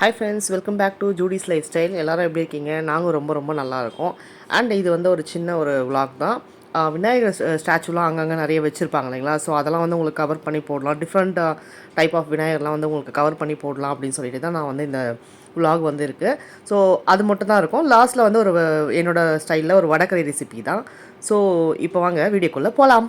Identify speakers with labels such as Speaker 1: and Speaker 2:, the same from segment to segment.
Speaker 1: Hi friends welcome back to Judy's life style எல்லாரும் எப்படி இருக்கீங்க? நாங்கள் ரொம்ப ரொம்ப நல்லா இருக்கோம் அண்ட் இது வந்து ஒரு சின்ன ஒரு விளாக் தான். விநாயகர் ஸ்டாச்சுலாம் அங்கங்கே நிறைய வச்சுருப்பாங்க இல்லைங்களா? ஸோ அதெல்லாம் வந்து உங்களுக்கு கவர் பண்ணி போடலாம். டிஃப்ரெண்ட் டைப் ஆஃப் விநாயகர்லாம் வந்து உங்களுக்கு கவர் பண்ணி போடலாம் அப்படின்னு சொல்லிட்டு தான் நான் வந்து இந்த விலாக் வந்து இருக்குது ஸோ அது மட்டும் தான் இருக்கும். லாஸ்ட்டில் வந்து ஒரு என்னோடய ஸ்டைலில் ஒரு வடக்கரை ரெசிபி தான். ஸோ இப்போ வாங்க வீடியோக்குள்ளே போகலாம்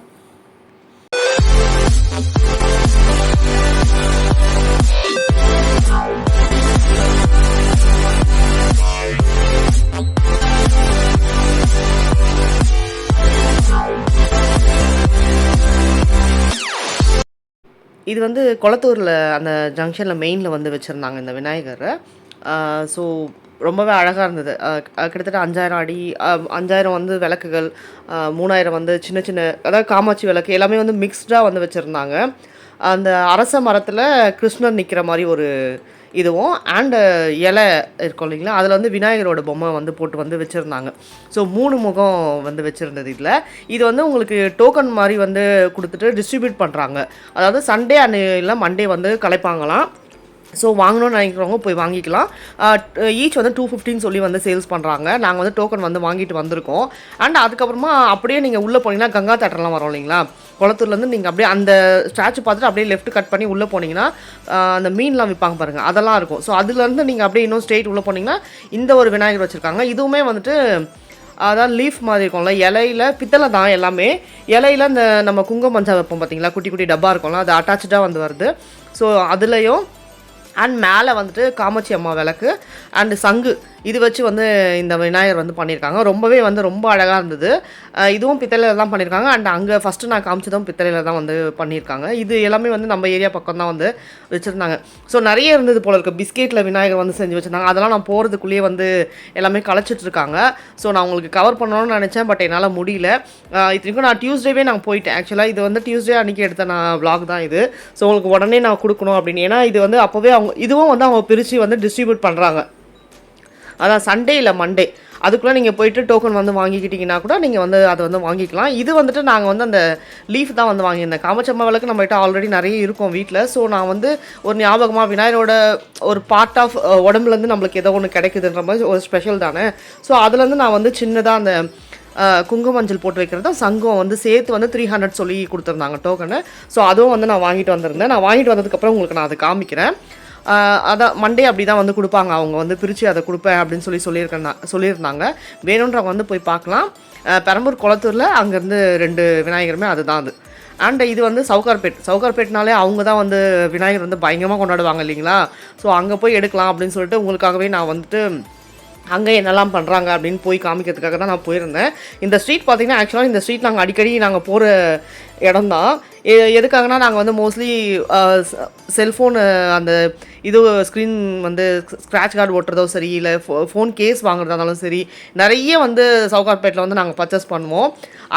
Speaker 1: இது வந்து குளத்தூரில் அந்த ஜங்ஷனில் மெயினில் வந்து வச்சுருந்தாங்க இந்த விநாயகரை. ஸோ ரொம்பவே அழகாக இருந்தது. கிட்டத்தட்ட அஞ்சாயிரம் அடி அஞ்சாயிரம் வந்து விளக்குகள் மூணாயிரம் வந்து சின்ன சின்ன அதாவது காமாட்சி விளக்கு எல்லாமே வந்து மிக்ஸ்டாக வந்து வச்சுருந்தாங்க. அந்த அரச மரத்தில் கிருஷ்ணர் நிற்கிற மாதிரி ஒரு இதுவும் அண்டு இலை இருக்கும் இல்லைங்களா? அதில் வந்து விநாயகரோட பொம்மை வந்து போட்டு வந்து வச்சுருந்தாங்க. ஸோ மூணு முகம் வந்து வச்சுருந்தது இதில். இது வந்து உங்களுக்கு டோக்கன் மாதிரி வந்து கொடுத்துட்டு டிஸ்ட்ரிபியூட் பண்ணுறாங்க அதாவது சண்டே அன்னையில் மண்டே வந்து கலைப்பாங்களாம். ஸோ வாங்கணும்னு நினைக்கிறவங்க போய் வாங்கிக்கலாம். ஈச் வந்து டூ ஃபிஃப்டின்னு சொல்லி வந்து சேல்ஸ் பண்ணுறாங்க நாங்கள் வந்து டோக்கன் வந்து வாங்கிட்டு வந்திருக்கோம். அண்ட் அதுக்கப்புறமா அப்படியே நீங்கள் உள்ளே போனீங்கன்னா கங்கா தேட்டர்லாம் வரும் இல்லைங்களா? குளத்தூர்லேருந்து நீங்கள் அப்படியே அந்த ஸ்டாச்சு பார்த்துட்டு அப்படியே லெஃப்ட் கட் பண்ணி உள்ளே போனீங்கன்னா அந்த மீன்லாம் விற்பாங்க பாருங்கள் அதெல்லாம் இருக்கும். ஸோ அதுலேருந்து நீங்கள் அப்படியே இன்னும் ஸ்ட்ரெயிட் உள்ளே போனீங்கன்னா இந்த ஒரு விநாயகர் வச்சுருக்காங்க. இதுவுமே வந்துட்டு அதான் லீஃப் மாதிரி இருக்கும்ல இலையில பித்தளை தான் எல்லாமே. இலையில இந்த நம்ம குங்குமஞ்சா மஞ்சள் வைப்போம் பார்த்தீங்களா குட்டி குட்டி டப்பா இருக்கும்ல அது அட்டாச்சாக வந்து வருது. ஸோ அதுலேயும் அண்ட் மேலே வந்துட்டு காமாட்சி அம்மா விளக்கு. அண்டு சங்கு. இது வச்சு வந்து இந்த விநாயகர் வந்து பண்ணியிருக்காங்க. ரொம்பவே வந்து ரொம்ப அழகாக இருந்தது. இதுவும் பித்தளையில் தான் பண்ணியிருக்காங்க. அண்ட் அங்கே ஃபஸ்ட்டு நான் காமிச்சதும் பித்தளையில் தான் வந்து பண்ணியிருக்காங்க. இது எல்லாமே வந்து நம்ம ஏரியா பக்கம் தான் வந்து வச்சுருந்தாங்க. ஸோ நிறைய இருந்தது போல இருக்குது பிஸ்கெட்டில் விநாயகர் வந்து செஞ்சு வச்சுருந்தாங்க. அதெல்லாம் நான் போகிறதுக்குள்ளேயே வந்து எல்லாமே களைச்சிட்ருக்காங்க ஸோ நான் உங்களுக்கு கவர் பண்ணணும்னு நினச்சேன். பட் என்னால் முடியல. இத்தனைக்கும் நான் டியூஸ்டேவே நான் போயிட்டேன். ஆக்சுவலாக இது வந்து டியூஸ்டே அன்றைக்கி எடுத்த நான் vlog தான் இது. ஸோ உங்களுக்கு உடனே நான் கொடுக்கணும் அப்படின்னு. ஏன்னா இது வந்து அப்போவே அவங்க இதுவும் வந்து அவங்க பிரித்து வந்து டிஸ்ட்ரிபியூட் பண்ணுறாங்க அதான் சண்டே இல்லை மண்டே அதுக்குள்ளே நீங்கள் போயிட்டு டோக்கன் வந்து வாங்கிக்கிட்டீங்கன்னா கூட நீங்கள் வந்து அதை வந்து வாங்கிக்கலாம். இது வந்துட்டு நாங்கள் வந்து அந்த லீஃப் தான் வந்து வாங்கியிருந்தேன். காமச்சம்மா விளக்கு நம்மகிட்ட ஆல்ரெடி நிறைய இருக்கும் வீட்டில் ஸோ நான் வந்து ஒரு ஞாபகமாக விநாயகரோட ஒரு பார்ட் ஆஃப் உடம்புலேருந்து நம்மளுக்கு ஏதோ ஒன்று கிடைக்குதுன்ற மாதிரி ஒரு ஸ்பெஷல் தானே. ஸோ அதுலேருந்து நான் வந்து சின்னதாக அந்த அஹ், குங்கும மஞ்சள் போட்டு வைக்கிறதும் சங்கம் வந்து சேர்த்து வந்து த்ரீ ஹண்ட்ரட் சொல்லி கொடுத்துருந்தாங்க டோக்கனு ஸோ அதுவும் வந்து நான் வாங்கிட்டு வந்திருந்தேன். நான் வாங்கிட்டு வந்ததுக்கப்புறம் உங்களுக்கு நான் அதை காமிக்கிறேன். அதான் மண்டே அப்படி தான் வந்து கொடுப்பாங்க. அவங்க வந்து பிரித்து அதை கொடுப்பேன் அப்படின்னு சொல்லி சொல்லியிருக்கா சொல்லியிருந்தாங்க. வேணுன்றவங்க வந்து போய் பார்க்கலாம். பெரம்பூர் குளத்தூரில் அங்கேருந்து ரெண்டு விநாயகருமே அதுதான் அது. அண்ட் இது வந்து சவுகார்பேட். சவுகார்பேட்னாலே அவங்க தான் வந்து விநாயகர் வந்து பயங்கரமாக கொண்டாடுவாங்க இல்லைங்களா? ஸோ அங்கே போய் எடுக்கலாம் அப்படின்னு சொல்லிட்டு உங்களுக்காகவே நான் வந்துட்டு அங்கே என்னெல்லாம் பண்ணுறாங்க அப்படின்னு போய் காமிக்கிறதுக்காக தான் நான் போயிருந்தேன். இந்த ஸ்ட்ரீட் பார்த்தீங்கன்னா ஆக்சுவலாக இந்த ஸ்ட்ரீட் நாங்கள் அடிக்கடி நாங்கள் போகிற இடம் தான் எதுக்காகனா நாங்கள் வந்து மோஸ்ட்லி செல்ஃபோனு அந்த இது ஸ்க்ரீன் வந்து ஸ்க்ராட்ச் கார்டு ஓட்டுறதோ சரி இல்லை ஃபோ ஃபோன் கேஸ் வாங்குறதா இருந்தாலும் சரி நிறைய வந்து சவுகார்பேட்டில் வந்து நாங்கள் பர்ச்சேஸ் பண்ணுவோம்.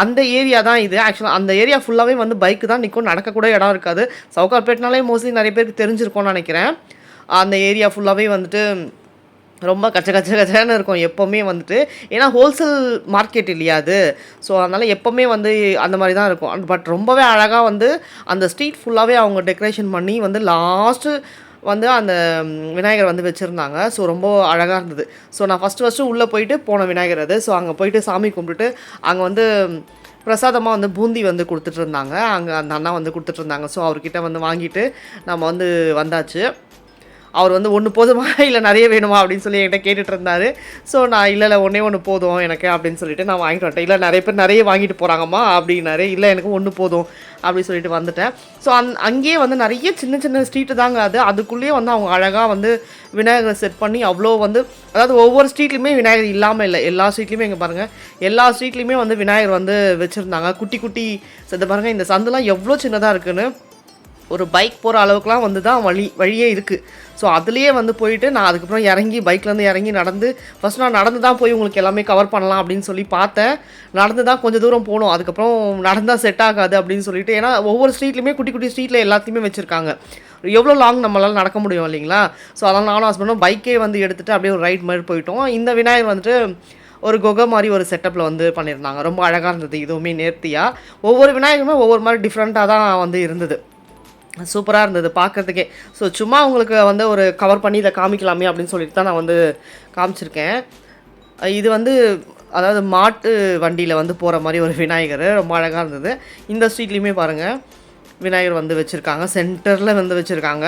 Speaker 1: அந்த ஏரியா தான் இது. ஆக்சுவலாக அந்த ஏரியா ஃபுல்லாகவே வந்து பைக்கு தான் நிற்கும் நடக்கக்கூட இடம் இருக்காது. சவுகார்பேட்னாலே மோஸ்ட்லி நிறைய பேருக்கு தெரிஞ்சிருக்கும்னு நினைக்கிறேன். அந்த ஏரியா ஃபுல்லாகவே வந்துட்டு ரொம்ப கச்ச கச்ச கச்சன்னு இருக்கும் எப்போவுமே வந்துட்டு. ஏன்னா ஹோல்சேல் மார்க்கெட் இல்லையா அது? ஸோ அதனால் எப்போவுமே வந்து அந்த மாதிரி தான் இருக்கும். பட் ரொம்பவே அழகாக வந்து அந்த ஸ்ட்ரீட் ஃபுல்லாகவே அவங்க டெக்கரேஷன் பண்ணி வந்து லாஸ்ட்டு வந்து அந்த விநாயகர் வந்து வச்சுருந்தாங்க. ஸோ ரொம்ப அழகாக இருந்தது. ஸோ நான் ஃபஸ்ட்டு ஃபஸ்ட்டு உள்ளே போயிட்டு போன விநாயகர் அது. ஸோ அங்கே போயிட்டு சாமி கும்பிட்டுட்டு அங்கே வந்து பிரசாதமாக வந்து பூந்தி வந்து கொடுத்துட்ருந்தாங்க அங்கே அந்த அண்ணா வந்து கொடுத்துட்ருந்தாங்க ஸோ அவர்கிட்ட வந்து வாங்கிட்டு நம்ம வந்து வந்தாச்சு. அவர் வந்து ஒன்று போதுமா? இல்லை நிறைய வேணுமா? அப்படின்னு சொல்லி என்கிட்ட கேட்டுட்டு இருந்தாரு. ஸோ நான் இல்லை இல்லை ஒன்றே ஒன்று போதும் எனக்கு அப்படின்னு சொல்லிட்டு நான் வாங்கிட்டு வந்துட்டேன். இல்லை நிறைய பேர் நிறைய வாங்கிட்டு போகிறாங்கம்மா அப்படின்னாரு. இல்லை எனக்கு ஒன்று போதும் அப்படின்னு சொல்லிட்டு வந்துட்டேன். ஸோ அந் அங்கேயே வந்து நிறைய சின்ன சின்ன ஸ்ட்ரீட்டு தாங்க அது. அதுக்குள்ளேயே வந்து அவங்க அழகாக வந்து விநாயகரை செட் பண்ணி அவ்வளோ வந்து அதாவது ஒவ்வொரு ஸ்ட்ரீட்லையுமே விநாயகர் இல்லாமல் இல்லை. எல்லா ஸ்ட்ரீட்லையுமே இங்கே பாருங்கள் எல்லா ஸ்ட்ரீட்லையுமே வந்து விநாயகர் வந்து வச்சுருந்தாங்க. குட்டி குட்டி சத்த பாருங்கள் இந்த சந்தெல்லாம் எவ்வளோ சின்னதாக இருக்குன்னு. ஒரு பைக் போகிற அளவுக்குலாம் வந்து தான் வழி வழியே இருக்குது ஸோ அதுலேயே வந்து போயிட்டு நான் அதுக்கப்புறம் இறங்கி பைக்லேருந்து இறங்கி நடந்து ஃபஸ்ட் நான் நடந்து தான் போய் உங்களுக்கு எல்லாமே கவர் பண்ணலாம் அப்படின்னு சொல்லி பார்த்தேன். நடந்து தான் கொஞ்சம் தூரம் போகணும் அதுக்கப்புறம் நடந்தால் செட் ஆகாது அப்படின்னு சொல்லிட்டு ஏன்னா ஒவ்வொரு ஸ்ட்ரீட்லையுமே குட்டி குட்டி ஸ்ட்ரீட்டில் எல்லாத்தையுமே வச்சுருக்காங்க. எவ்வளோ லாங் நம்மளால் நடக்க முடியும் இல்லைங்களா? ஸோ அதனால் நானும் ஹஸ்பண்டும் பைக்கே வந்து எடுத்துகிட்டு அப்படியே ஒரு ரைட் மாதிரி போயிட்டோம். இந்த விநாயகர் வந்துட்டு ஒரு குகை மாதிரி ஒரு செட்டப்பில் வந்து பண்ணியிருந்தாங்க. ரொம்ப அழகாக இருந்தது. இதுவுமே நேர்த்தியாக ஒவ்வொரு விநாயகருமே ஒவ்வொரு மாதிரி டிஃப்ரெண்ட்டாக தான் வந்து இருந்தது. சூப்பராக இருந்தது பார்க்கறதுக்கே ஸோ சும்மா உங்களுக்கு வந்து ஒரு கவர் பண்ணி இதை காமிக்கலாமே அப்படின்னு சொல்லிட்டு தான் நான் வந்து காமிச்சிருக்கேன். இது வந்து அதாவது மாட்டு வண்டியில் வந்து போகிற மாதிரி ஒரு விநாயகர். ரொம்ப அழகாக இருந்தது. இந்த ஸ்ட்ரீட்லேயுமே பாருங்கள் விநாயகர் வந்து வச்சுருக்காங்க சென்டரில் வந்து வச்சுருக்காங்க.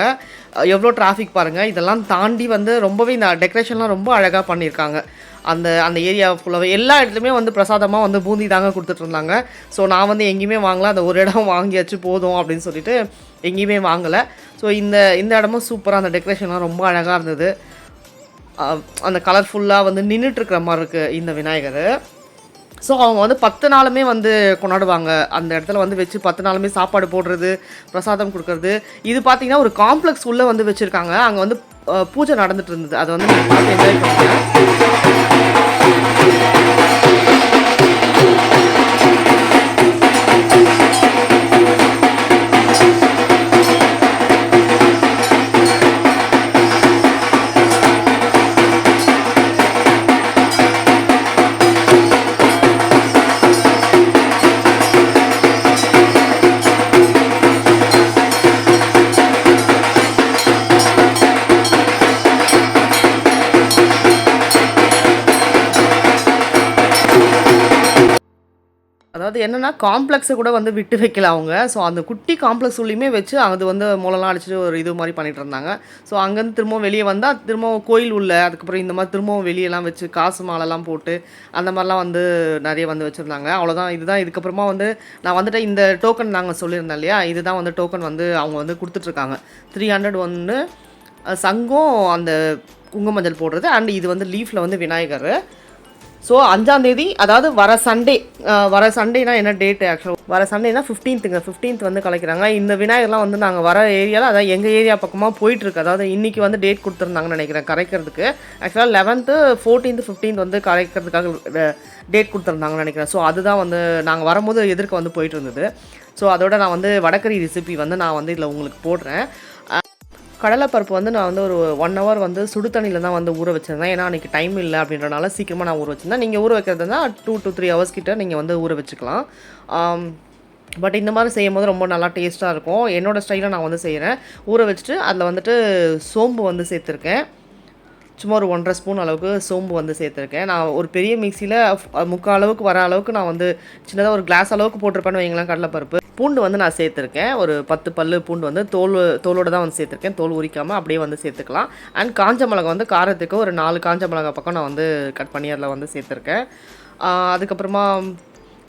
Speaker 1: எவ்வளோ டிராஃபிக் பாருங்கள் இதெல்லாம் தாண்டி வந்து ரொம்பவே இந்த டெக்கரேஷன்லாம் ரொம்ப அழகாக பண்ணியிருக்காங்க. அந்த அந்த ஏரியா ஃபுல்லாகவே எல்லா இடத்துலையுமே வந்து பிரசாதமாக வந்து பூந்தி தாங்க கொடுத்துட்டு இருந்தாங்க. ஸோ நான் வந்து எங்கேயுமே வாங்கலை அந்த ஒரு இடம் வாங்கியாச்சு போதும் அப்படின்னு சொல்லிட்டு எங்கேயுமே வாங்கலை. ஸோ இந்த இந்த இடமும் சூப்பராக அந்த டெக்கரேஷன்லாம் ரொம்ப அழகாக இருந்தது. அந்த கலர்ஃபுல்லாக வந்து நின்றுட்டுருக்கிற மாதிரி இருக்குது இந்த விநாயகர். ஸோ அவங்க வந்து பத்து நாளுமே வந்து கொண்டாடுவாங்க. அந்த இடத்துல வந்து வச்சு பத்து நாளுமே சாப்பாடு போடுறது பிரசாதம் கொடுக்கறது. இது பார்த்திங்கன்னா ஒரு காம்ப்ளெக்ஸ் உள்ளே வந்து வச்சுருக்காங்க. அங்கே வந்து பூஜை நடந்துட்டு இருந்தது. அதை வந்து என்ஜாய் பண்ணுறேன் அதாவது என்னென்னா காம்ப்ளெக்ஸை கூட வந்து விட்டு வைக்கல அவங்க. ஸோ அந்த குட்டி காம்ப்ளெக்ஸ் உள்ளேயுமே வச்சு அது வந்து மூலம்லாம் அடிச்சுட்டு ஒரு இது மாதிரி பண்ணிட்டு இருந்தாங்க. ஸோ அங்கேருந்து திரும்பவும் வெளியே வந்தால் திரும்பவும் கோயில் உள்ள அதுக்கப்புறம் இந்த மாதிரி திரும்பவும் வெளியெல்லாம் வச்சு காசு மாலைலாம் போட்டு அந்த மாதிரிலாம் வந்து நிறைய வந்து வச்சுருந்தாங்க. அவ்வளோதான் இதுதான். இதுக்கப்புறமா வந்து நான் வந்துட்டு இந்த டோக்கன் நாங்கள் சொல்லியிருந்தேன் இல்லையா? இதுதான் வந்து டோக்கன் வந்து அவங்க வந்து கொடுத்துட்ருக்காங்க. த்ரீ ஹண்ட்ரட் ஒன்று சங்கம் அந்த குங்குமஞ்சள் போடுறது அண்ட் இது வந்து லீஃபில் வந்து விநாயகர். ஸோ அஞ்சாந்தேதி அதாவது வர சண்டே வர சண்டேனா என்ன டேட்டு ஆக்சுவலாக வர சண்டேனா ஃபிஃப்டீன்த்துங்க ஃபிஃப்டீன்த் வந்து கலைக்கிறாங்க. இந்த விநாயகர்லாம் வந்து நாங்கள் வர ஏரியாவில் அதாவது எங்கள் ஏரியா பக்கமாக போயிட்டுருக்கு. அதாவது இன்றைக்கி வந்து டேட் கொடுத்துருந்தாங்கன்னு நினைக்கிறேன் கரைக்கிறதுக்கு. ஆக்சுவலாக லெவன்த்து ஃபோர்டீன்த் ஃபிஃப்டீன்த் வந்து கரைக்கிறதுக்காக டேட் கொடுத்துருந்தாங்கன்னு நினைக்கிறேன். ஸோ அதுதான் வந்து நாங்கள் வரும்போது எதிர்க்க வந்து போயிட்டு இருந்தது ஸோ அதோட நான் வந்து வடக்கறி ரெசிபி வந்து நான் வந்து இதில் உங்களுக்கு போடுறேன். கடலைப்பருப்பு வந்து நான் வந்து ஒரு ஒன் ஹவர் வந்து சுடு தண்ணியில் தான் வந்து ஊற வச்சிருந்தேன். ஏன்னா அன்றைக்கி டைம் இல்லை அப்படின்றனால சீக்கிரமாக நான் ஊற வச்சிருந்தேன். நீங்கள் ஊற வைக்கிறதுனா டூ டு த்ரீ ஹவர்ஸ் கிட்டே நீங்கள் வந்து ஊற வச்சுக்கலாம். பட் இந்த மாதிரி செய்யும் போது ரொம்ப நல்லா டேஸ்ட்டாக இருக்கும். என்னோடய ஸ்டைலில் நான் வந்து செய்கிறேன் ஊற வச்சுட்டு அதில் வந்துட்டு சோம்பு வந்து சேர்த்துருக்கேன். சும்மா ஒரு ஒன்றரை ஸ்பூன் அளவுக்கு சோம்பு வந்து சேர்த்துருக்கேன். நான் ஒரு பெரிய மிக்சியில் முக்கால் அளவுக்கு வர அளவுக்கு நான் வந்து சின்னதாக ஒரு கிளாஸ் அளவுக்கு போட்டிருப்பேன்னு வைங்களேன் கடலைப்பருப்பு. பூண்டு வந்து நான் சேர்த்துருக்கேன். ஒரு பத்து பல் பூண்டு வந்து தோல் தோலோடு தான் வந்து சேர்த்துருக்கேன். தோல் உரிக்காமல் அப்படியே வந்து சேர்த்துக்கலாம். அண்ட் காஞ்ச மிளகா வந்து காரத்துக்கு ஒரு நாலு காஞ்ச மிளகா பக்கம் நான் வந்து கட் பண்ணி அதில் வந்து சேர்த்துருக்கேன். அதுக்கப்புறமா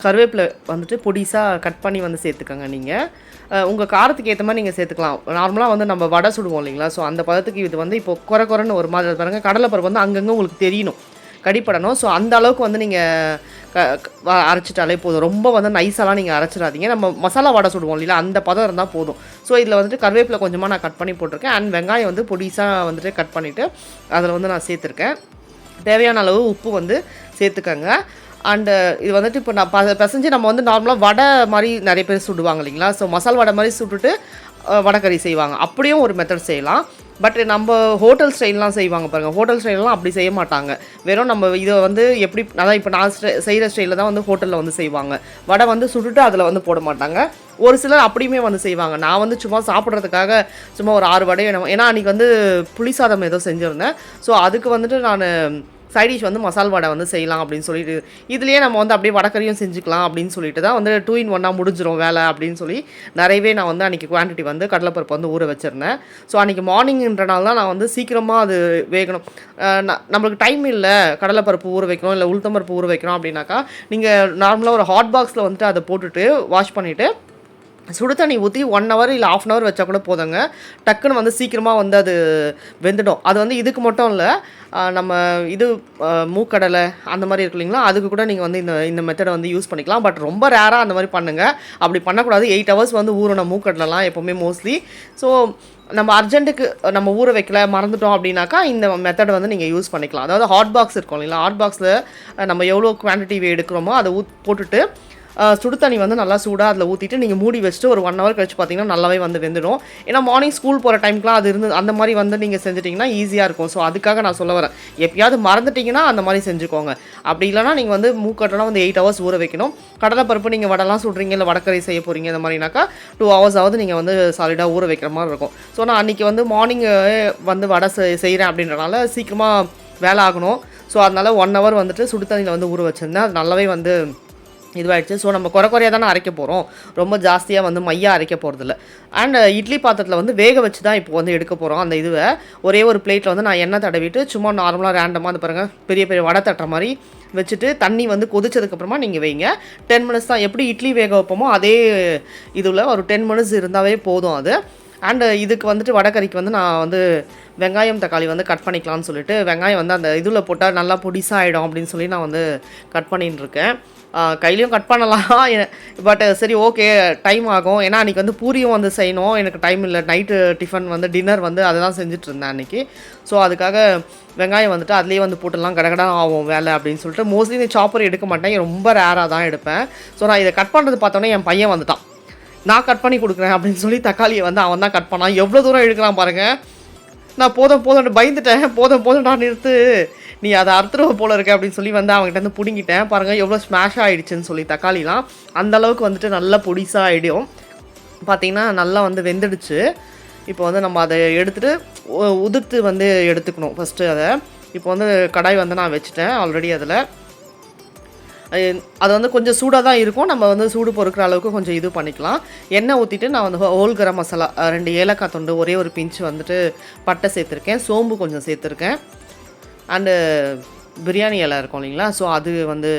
Speaker 1: கருவேப்பிலை வந்துட்டு பொடிசாக கட் பண்ணி வந்து சேர்த்துக்கோங்க நீங்கள் உங்கள் காரத்துக்கு ஏற்ற மாதிரி நீங்கள் சேர்த்துக்கலாம். நார்மலாக வந்து நம்ம வடை சுடுவோம் இல்லைங்களா? ஸோ அந்த பதத்துக்கு இது வந்து இப்போ குறை குறைன்னு ஒரு மாதிரி பாருங்கள் கடலைப்பருப்பு வந்து அங்கங்கே உங்களுக்கு தெரியணும். கடிப்படணும். ஸோ அந்த அளவுக்கு வந்து நீங்கள் க அரைச்சிட்டாலே போதும். ரொம்ப வந்து நைஸாலாம் நீங்கள் அரைச்சிடாதீங்க. நம்ம மசாலா வடை சுடுவோம் இல்லையா அந்த பதம் இருந்தால் போதும். ஸோ இதில் வந்துட்டு கருவேப்பிலை கொஞ்சமாக நான் கட் பண்ணி போட்டிருக்கேன். அண்ட் வெங்காயம் வந்து பொடிசாக வந்துட்டு கட் பண்ணிவிட்டு அதில் வந்து நான் சேர்த்துருக்கேன். தேவையான அளவு உப்பு வந்து சேர்த்துக்கங்க. அண்டு uh, இது வந்துட்டு இப்போ நான் ப பிசைஞ்சு நம்ம வந்து நார்மலாக வடை மாதிரி நிறைய பேர் சுடுவாங்க இல்லைங்களா? ஸோ மசால் வடை மாதிரி சுட்டுட்டு வடைக்கறி செய்வாங்க. அப்படியும் ஒரு மெத்தட் செய்யலாம். பட் நம்ம ஹோட்டல் ஸ்டைல்லாம் செய்வாங்க பாருங்கள் ஹோட்டல் ஸ்டைல்லாம் அப்படி செய்ய மாட்டாங்க. வெறும் நம்ம இதை வந்து எப்படி அதான் இப்போ நான் ஸ்டை- செய்கிற ஸ்டைலில் தான் வந்து ஹோட்டலில் வந்து செய்வாங்க. வடை வந்து சுட்டுட்டு அதில் வந்து போட மாட்டாங்க. ஒரு சிலர் அப்படியுமே வந்து செய்வாங்க. நான் வந்து சும்மா சாப்பிட்றதுக்காக சும்மா ஒரு ஆறு வடையும் ஏன்னா அன்றைக்கி வந்து புளி சாதம் ஏதோ செஞ்சுருந்தேன். ஸோ அதுக்கு வந்துட்டு நான் சைட் டிஷ் வந்து மசால் வடை வந்து செய்யலாம் அப்படின்னு சொல்லிட்டு இதுலேயே நம்ம வந்து அப்படியே வடக்கறியும் செஞ்சுக்கலாம் அப்படின்னு சொல்லிட்டு தான் வந்து டூ இன் ஒன்னாக முடிஞ்சிடும் வேலை அப்படின்னு சொல்லி நிறையவே நான் வந்து அன்றைக்கி குவான்டிட்டி வந்து கடலைப்பருப்பு வந்து ஊற வச்சுருந்தேன். ஸோ அன்றைக்கி மார்னிங்ன்றனால தான் நான் வந்து சீக்கிரமாக அது வேகணும். நம்மளுக்கு டைம் இல்லை கடலைப்பருப்பு ஊற வைக்கணும் இல்லை உளுத்தம்பருப்பு ஊற வைக்கணும் அப்படின்னாக்கா நீங்கள் நார்மலாக ஒரு ஹாட் பாக்ஸில் வந்துட்டு அதை போட்டுட்டு வாஷ் பண்ணிவிட்டு சுடு தண்ணி ஊற்றி ஒன் ஹவர் இல்லை ஆஃப் அன் ஹவர் வச்சா கூட போதுங்க. டக்குன்னு வந்து சீக்கிரமாக வந்து அது வெந்துடும். அது வந்து இதுக்கு மட்டும் இல்லை நம்ம இது மூக்கடலை அந்த மாதிரி இருக்கு இல்லைங்களா? அதுக்கு கூட நீங்கள் வந்து இந்த இந்த மெத்தடை வந்து யூஸ் பண்ணிக்கலாம். பட் ரொம்ப ரேராக அந்த மாதிரி பண்ணுங்கள் அப்படி பண்ணக்கூடாது. எயிட் ஹவர்ஸ் வந்து ஊறணும் மூக்கடலைலாம் எப்போவுமே மோஸ்ட்லி ஸோ நம்ம அர்ஜென்ட்டுக்கு நம்ம ஊற வைக்கல மறந்துட்டோம் அப்படின்னாக்கா இந்த மெத்தட் வந்து நீங்கள் யூஸ் பண்ணிக்கலாம். அதாவது ஹாட் பாக்ஸ் இருக்கும் இல்லைங்களா? ஹாட் பாக்ஸில் நம்ம எவ்வளோ குவான்டிட்டி எடுக்கிறோமோ அதை ஊ போட்டுட்டு சுடு தண்ணி வந்து நல்லா சூடாக அதில் ஊற்றிட்டு நீங்கள் மூடி வச்சுட்டு ஒரு ஒன் ஹவர் கழிச்சு பார்த்தீங்கன்னா நல்லாவே வந்து வெந்துடும். ஏன்னா மார்னிங் ஸ்கூல் போகிற டைம்க்குலாம் அது இருந்து அந்த மாதிரி வந்து நீங்கள் செஞ்சிட்டிங்கன்னா ஈஸியாக இருக்கும். ஸோ அதுக்காக நான் சொல்ல வரேன். எப்பயாவது மறந்துட்டிங்கன்னா அந்த மாதிரி செஞ்சுக்கோங்க. அப்படி இல்லைனா நீங்கள் வந்து மூக்கட்டெல்லாம் வந்து எயிட் ஹவர்ஸ் ஊற வைக்கணும். கடலைப்பருப்பு நீங்கள் வடலாம் சுடுறீங்க இல்லை வடக்கறி செய்ய போகிறீங்க இந்த மாதிரினாக்கா டூ ஹவர்ஸாவது நீங்கள் வந்து சாலிடாக ஊற வைக்கிற மாதிரி இருக்கும். ஸோ நான் அன்றைக்கி வந்து மார்னிங் வந்து வடை செய்- செய்கிறேன் அப்படின்றனால சீக்கிரமாக வேலை ஆகணும். ஸோ அதனால ஒன் ஹவர் வந்துட்டு சுடு தண்ணியில் வந்து ஊற வச்சிருந்தேன். அது நல்லாவே வந்து இதுவாகிடுச்சு ஸோ நம்ம குறை குறையாக தானே அரைக்க போகிறோம் ரொம்ப ஜாஸ்தியாக வந்து மையாக அரைக்க போகிறதில்ல அண்ட் uh, இட்லி பாத்திரத்தில் வந்து வேக வச்சு தான் இப்போ வந்து எடுக்க போகிறோம் அந்த இதுவை ஒரே ஒரு பிளேட்டில் வந்து நான் எண்ணெய் தடவிட்டு சும்மா நார்மலாக ரேண்டமாக அது பாருங்கள் பெரிய பெரிய வடை தட்டுற மாதிரி வச்சுட்டு தண்ணி வந்து கொதிச்சதுக்கப்புறமா நீங்கள் வைங்க. டென் மினிட்ஸ் தான் எப்படி இட்லி வேக வைப்போமோ அதே இதில் ஒரு டென் மினிட்ஸ் இருந்தாவே போதும் அது. அண்டு uh, இதுக்கு வந்துட்டு வடகறிக்கு வந்து நான் வந்து வெங்காயம் தக்காளி வந்து கட் பண்ணிக்கலாம்னு சொல்லிட்டு வெங்காயம் வந்து அந்த இதில் போட்டால் நல்லா பொடிசாக ஆகிடும் அப்படின்னு சொல்லி நான் வந்து கட் பண்ணின்னு இருக்கேன். கையிலையும் கட் பண்ணலாம். பட் சரி ஓகே டைம் ஆகும். ஏன்னா அன்றைக்கி வந்து பூரியும் வந்து செய்யணும். எனக்கு டைம் இல்லை. நைட்டு டிஃபன் வந்து டின்னர் வந்து அதை தான் செஞ்சுட்டு இருந்தேன் அன்றைக்கி ஸோ அதுக்காக வெங்காயம் வந்துட்டு அதுலேயே வந்து போட்டுடலாம். கடகடா ஆகும் வேலை அப்படின்னு சொல்லிட்டு. மோஸ்ட்லி இந்த சாப்பர் எடுக்க மாட்டேன். ரொம்ப ரேராக தான் எடுப்பேன். ஸோ நான் இதை கட் பண்ணுறது பார்த்தோன்னே என் பையன் வந்துட்டான். நான் கட் பண்ணி கொடுக்குறேன் அப்படின்னு சொல்லி தக்காளியை வந்து அவன் தான் கட் பண்ணான். எவ்வளோ தூரம் எடுக்கிறான் பாருங்கள் நான் போதும் போதும் பயந்துட்டேன். போதும் போதும் நான் நிறுத்து. நீ அதை அறுத்துருவ போல இருக்க அப்படின்னு சொல்லி வந்து அவங்ககிட்ட வந்து பிடுங்கிட்டேன். பாருங்கள் எவ்வளோ ஸ்மாஷ் ஆகிடுச்சுன்னு சொல்லி தக்காளிலாம். அந்த அளவுக்கு வந்துட்டு நல்லா பொடிசாக ஆகிடும் பார்த்தீங்கன்னா நல்லா வந்து வெந்துடுச்சு. இப்போ வந்து நம்ம அதை எடுத்துகிட்டு உதிர்த்து வந்து எடுத்துக்கணும் ஃபஸ்ட்டு அதை. இப்போ வந்து கடாய் வந்து நான் வச்சுட்டேன் ஆல்ரெடி அதில். அது- வந்து கொஞ்சம் சூடாக தான் இருக்கும். நம்ம வந்து சூடு பொறுக்கிற அளவுக்கு கொஞ்சம் இது பண்ணிக்கலாம். எண்ணெய் ஊற்றிட்டு நான் வந்து ஹோல் கரம் மசாலா ரெண்டு ஏலக்காய் தொண்டு ஒரே ஒரு பிஞ்சு வந்துட்டு பட்டை சேர்த்துருக்கேன். சோம்பு கொஞ்சம் சேர்த்துருக்கேன். அண்டு பிரியாணி இலை இருக்கும் இல்லைங்களா? ஸோ அது வந்து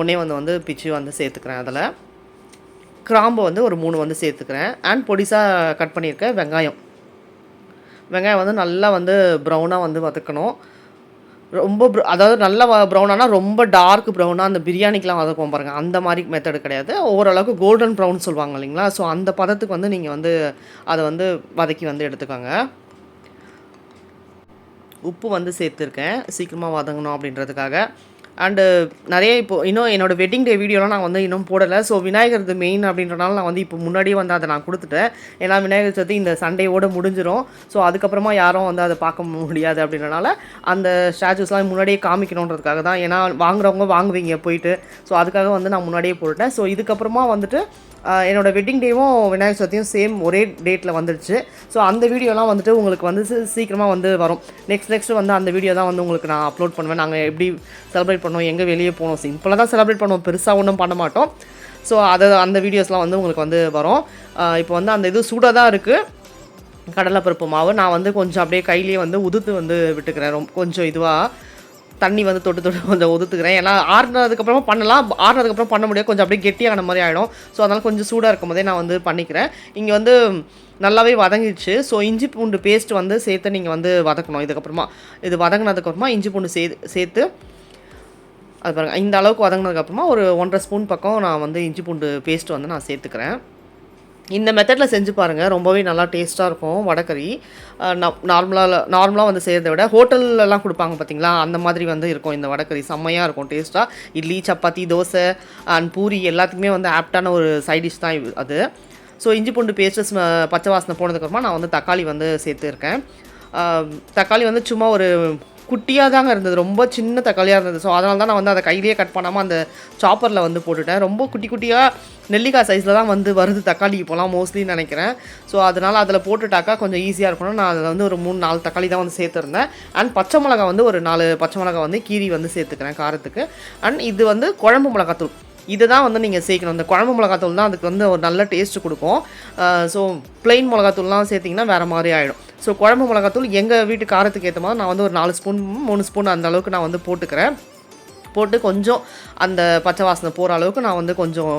Speaker 1: ஒன்றே வந்து வந்து பிச்சு வந்து சேர்த்துக்கிறேன் அதில். கிராம்பு வந்து ஒரு மூணு வந்து சேர்த்துக்கிறேன். அண்ட் பொடிசாக கட் பண்ணியிருக்கேன் வெங்காயம். வெங்காயம் வந்து நல்லா வந்து ப்ரௌனாக வந்து வதக்கணும். ரொம்ப அதாவது நல்ல ப்ரௌனானா ரொம்ப டார்க் ப்ரௌனாக அந்த பிரியாணிக்கெலாம் வதக்குவோம் பாருங்கள் அந்த மாதிரி மெத்தடு கிடையாது. ஓரளவுக்கு கோல்டன் ப்ரௌன் சொல்லுவாங்க இல்லைங்களா? ஸோ அந்த பதத்துக்கு வந்து நீங்கள் வந்து அதை வந்து வதக்கி வந்து எடுத்துக்கோங்க. உப்பு வந்து சேர்த்துருக்கேன். சீக்கிரமாக வதங்கணும் அப்படின்றதுக்காக. அண்டு நிறைய இப்போ இன்னும் என்னோட வெட்டிங் டே வீடியோலாம் நான் வந்து இன்னும் போடலை. ஸோ விநாயகர் இது மெயின் அப்படின்றனால நான் வந்து இப்போ முன்னாடியே வந்து அதை நான் கொடுத்துட்டேன். ஏன்னா விநாயகர் சதுர்த்தி இந்த சண்டேவோட முடிஞ்சிடும் ஸோ அதுக்கப்புறமா யாரும் வந்து அதை பார்க்க முடியாது அப்படின்றனால அந்த ஸ்டாச்சுஸ்லாம் முன்னாடியே காமிக்கணுன்றதுக்காக தான். ஏன்னா வாங்குறவங்க வாங்குவீங்க போயிட்டு. ஸோ அதுக்காக வந்து நான் முன்னாடியே போட்டுட்டேன். ஸோ இதுக்கப்புறமா வந்துட்டு என்னோடய என்னோட வெட்டிங் டேவும் விநாயகர் சதுர்த்தியும் சேம் ஒரே டேட்டில் வந்துடுச்சு. ஸோ அந்த வீடியோலாம் வந்துட்டு உங்களுக்கு வந்து சீக்கிரமாக வந்து வரும். நெக்ஸ்ட் நெக்ஸ்ட் வந்து அந்த வீடியோ தான் வந்து உங்களுக்கு நான் அப்லோட் பண்ணுவேன். நாங்கள் எப்படி செலிப்ரேட் பண்ணோம் எங்கே வெளியே போனோம் சிம்பிளாக தான் செலிப்ரேட் பண்ணுவோம். பெருசாக ஒன்றும் பண்ண மாட்டோம். ஸோ அதை அந்த வீடியோஸ்லாம் வந்து உங்களுக்கு வந்து வரும். இப்போ வந்து அந்த இது சூடாக தான் இருக்குது கடலைப்பருப்பு மாவு. நான் வந்து கொஞ்சம் அப்படியே கையிலேயே வந்து உதுத்து வந்து விட்டுக்கிறேன். ரொம்ப கொஞ்சம் இதுவாக தண்ணி வந்து தொட்டு தொட்டு கொஞ்சம் ஒதுத்துக்கிறேன். ஏன்னா ஆறுனதுக்கப்புறமா பண்ணலாம். ஆறுனதுக்கப்புறம் பண்ண முடியாது. கொஞ்சம் அப்படியே கெட்டியான மாதிரி ஆகிடும் ஸோ அதனால் கொஞ்சம் சூடாக இருக்கும் போதே நான் வந்து பண்ணிக்கிறேன். இங்கே வந்து நல்லாவே வதங்கிடுச்சு. ஸோ இஞ்சி பூண்டு பேஸ்ட் வந்து சேர்த்து நீங்கள் வந்து வதக்கணும். இதுக்கப்புறமா இது வதங்கினதுக்கப்புறமா இஞ்சி பூண்டு சே சேர்த்து அது பாருங்கள் இந்த அளவுக்கு வதங்கினதுக்கப்புறமா ஒரு ஒன்றரை ஸ்பூன் பக்கம் நான் வந்து இஞ்சி பூண்டு பேஸ்ட் வந்து நான் சேர்த்துக்கிறேன். இந்த மெத்தடில் செஞ்சு பாருங்கள் ரொம்பவே நல்லா டேஸ்ட்டாக இருக்கும் வடக்கறி நார்மலாக நார்மலாக வந்து செய்கிறத விட ஹோட்டல்லலாம் கொடுப்பாங்க பார்த்தீங்களா அந்த மாதிரி வந்து இருக்கும் இந்த வடக்கறி செம்மையாக இருக்கும் டேஸ்ட்டாக இட்லி சப்பாத்தி தோசை அண்ட் பூரி எல்லாத்துக்குமே வந்து ஆப்டான ஒரு சைட் டிஷ் தான் அது. ஸோ இஞ்சி பூண்டு பேஸ்ட்டு பச்சை வாசனை போனதுக்கப்புறமா நான் வந்து தக்காளி வந்து சேர்த்துருக்கேன் தக்காளி வந்து சும்மா ஒரு குட்டியாக தாங்க இருந்தது. ரொம்ப சின்ன தக்காளியாக இருந்தது. ஸோ அதனால தான் நான் வந்து அதை கையிலேயே கட் பண்ணாமல் அந்த சாப்பரில் வந்து போட்டுட்டேன். ரொம்ப குட்டி குட்டியாக நெல்லிக்காய் சைஸில் தான் வந்து வருது தக்காளி இப்போலாம் மோஸ்ட்லி நினைக்கிறேன். ஸோ அதனால் அதில் போட்டுட்டாக்கா கொஞ்சம் ஈஸியாக இருக்கணும் நான் அதில் வந்து ஒரு மூணு நாலு தக்காளி தான் வந்து சேர்த்துருந்தேன். அண்ட் பச்சை மிளகா வந்து ஒரு நாலு பச்சை மிளகா வந்து கீரி வந்து சேர்த்துக்கிறேன் காரத்துக்கு. அண்ட் இது வந்து குழம்பு மிளகாத்தூள். இதுதான் வந்து நீங்கள் சேர்க்கணும். இந்த குழம்பு மிளகாத்தூள் தான் அதுக்கு வந்து ஒரு நல்ல டேஸ்ட்டு கொடுக்கும். ஸோ பிளெயின் மிளகாத்தூள்லாம் சேர்த்திங்கன்னா வேறு மாதிரி ஆகிடும் ஸோ குழம்பு மிளகாத்தூள் எங்கள் வீட்டு காரத்துக்கு ஏற்ற மாதிரி நான் வந்து ஒரு நாலு ஸ்பூன் மூணு ஸ்பூன் அந்த அளவுக்கு நான் வந்து போட்டுக்கிறேன். போட்டு கொஞ்சம் அந்த பச்சை வாசனை போகிற அளவுக்கு நான் வந்து கொஞ்சம்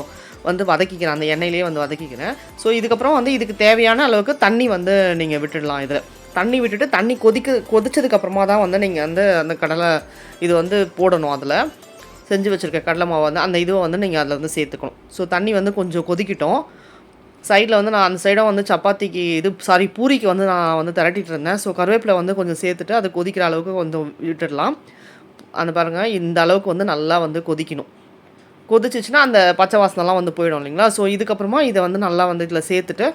Speaker 1: வந்து வதக்கிக்கிறேன். அந்த எண்ணெயிலே வந்து வதக்கிக்கிறேன். ஸோ இதுக்கப்புறம் வந்து இதுக்கு தேவையான அளவுக்கு தண்ணி வந்து நீங்கள் விட்டுடலாம் இதில். தண்ணி விட்டுட்டு தண்ணி கொதிக்க கொதிச்சதுக்கப்புறமா தான் வந்து நீங்கள் வந்து அந்த கடலை இது வந்து போடணும் அதில். செஞ்சு வச்சுருக்க கடலை மாவை வந்து அந்த இதுவை வந்து நீங்கள் அதில் வந்து சேர்த்துக்கணும். ஸோ தண்ணி வந்து கொஞ்சம் கொதிக்கிட்டோம். சைடில் வந்து நான் அந்த சைடாக வந்து சப்பாத்திக்கு இது சாரி பூரிக்கு வந்து நான் வந்து திரட்டிட்டு இருந்தேன். ஸோ கருவேப்பிலை வந்து கொஞ்சம் சேர்த்துட்டு அது கொதிக்கிற அளவுக்கு கொஞ்சம் விட்டுடலாம். அந்த பாருங்கள் இந்த அளவுக்கு வந்து நல்லா வந்து கொதிக்கணும். கொதிச்சிச்சுன்னா அந்த பச்சை வாசனைலாம் வந்து போயிடும் இல்லைங்களா? ஸோ இதுக்கப்புறமா இதை வந்து நல்லா வந்து இதில் சேர்த்துட்டு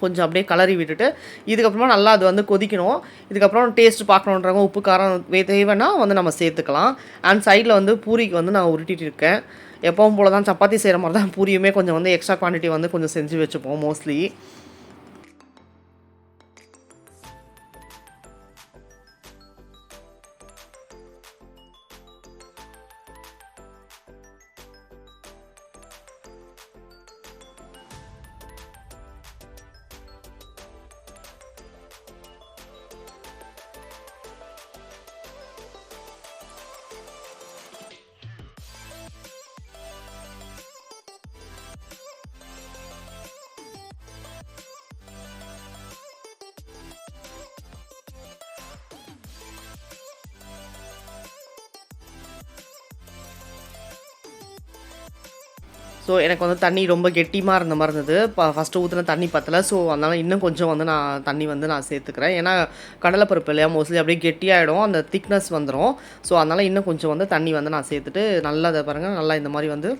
Speaker 1: கொஞ்சம் அப்படியே கலரி விட்டுட்டு இதுக்கப்புறமா நல்லா அது வந்து கொதிக்கணும். இதுக்கப்புறம் டேஸ்ட் பார்க்கணுன்றவங்க உப்பு காரம் வே- தேவைன்னா வந்து நம்ம சேர்த்துக்கலாம். அண்ட் சைடில் வந்து பூரிக்கு வந்து நான் உருட்டிட்டு இருக்கேன். எப்பவும் போல தான் சப்பாத்தி செய்கிற மாதிரி தான் பூரியுமே கொஞ்சம் வந்து எக்ஸ்ட்ரா குவான்டிட்டி வந்து கொஞ்சம் செஞ்சு வச்சுப்போம் மோஸ்ட்லி ஸோ எனக்கு வந்து தண்ணி ரொம்ப கெட்டியமாக இருந்த மாதிரி இருந்தது. இப்போ ஃபஸ்ட்டு ஊற்றின தண்ணி பத்தல. ஸோ அதனால் இன்னும் கொஞ்சம் வந்து நான் தண்ணி வந்து நான் சேர்த்துக்கிறேன். ஏன்னா கடலைப்பருப்பு இல்லையா மோஸ்ட்லி அப்படியே கெட்டியாகிடும் அந்த திக்னஸ் வந்துடும் ஸோ அதனால் இன்னும் கொஞ்சம் வந்து தண்ணி வந்து நான் சேர்த்துட்டு நல்லா அதை பாருங்கள் நல்லா இந்த மாதிரி வந்து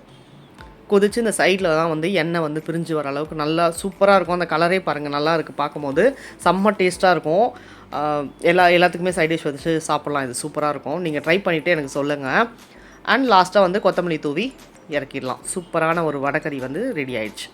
Speaker 1: கொதிச்சு இந்த சைடில் தான் வந்து எண்ணெய் வந்து பிரிஞ்சு வர அளவுக்கு நல்லா சூப்பராக இருக்கும். அந்த கலரே பாருங்கள் நல்லா இருக்குது பார்க்கும்போது. செம்ம டேஸ்ட்டாக இருக்கும். எல்லா எல்லாத்துக்குமே சைட் டிஷ் வச்சு சாப்பிட்லாம். இது சூப்பராக இருக்கும். நீங்கள் ட்ரை பண்ணிவிட்டு எனக்கு சொல்லுங்கள் அண்ட் லாஸ்ட்டாக வந்து கொத்தமல்லி தூவி. இறக்கிடலாம். சூப்பரான ஒரு வடக்கறி வந்து ரெடி ஆயிடுச்சு.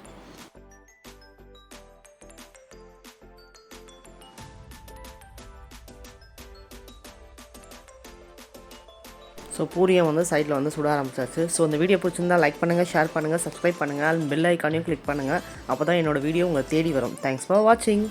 Speaker 1: ஸோ பூரியை வந்து சைடில் வந்து சுட ஆரம்பிச்சாச்சு. ஸோ இந்த வீடியோ பிடிச்சிருந்தா லைக் பண்ணுங்கள் ஷேர் பண்ணுங்கள் சப்ஸ்கிரைப் பண்ணுங்கள் அண்ட் பெல் ஐக்கானையும் கிளிக் பண்ணுங்கள் அப்போ தான் என்னோடய வீடியோ உங்களை தேடி வரும். தேங்க்ஸ் ஃபார் வாட்சிங்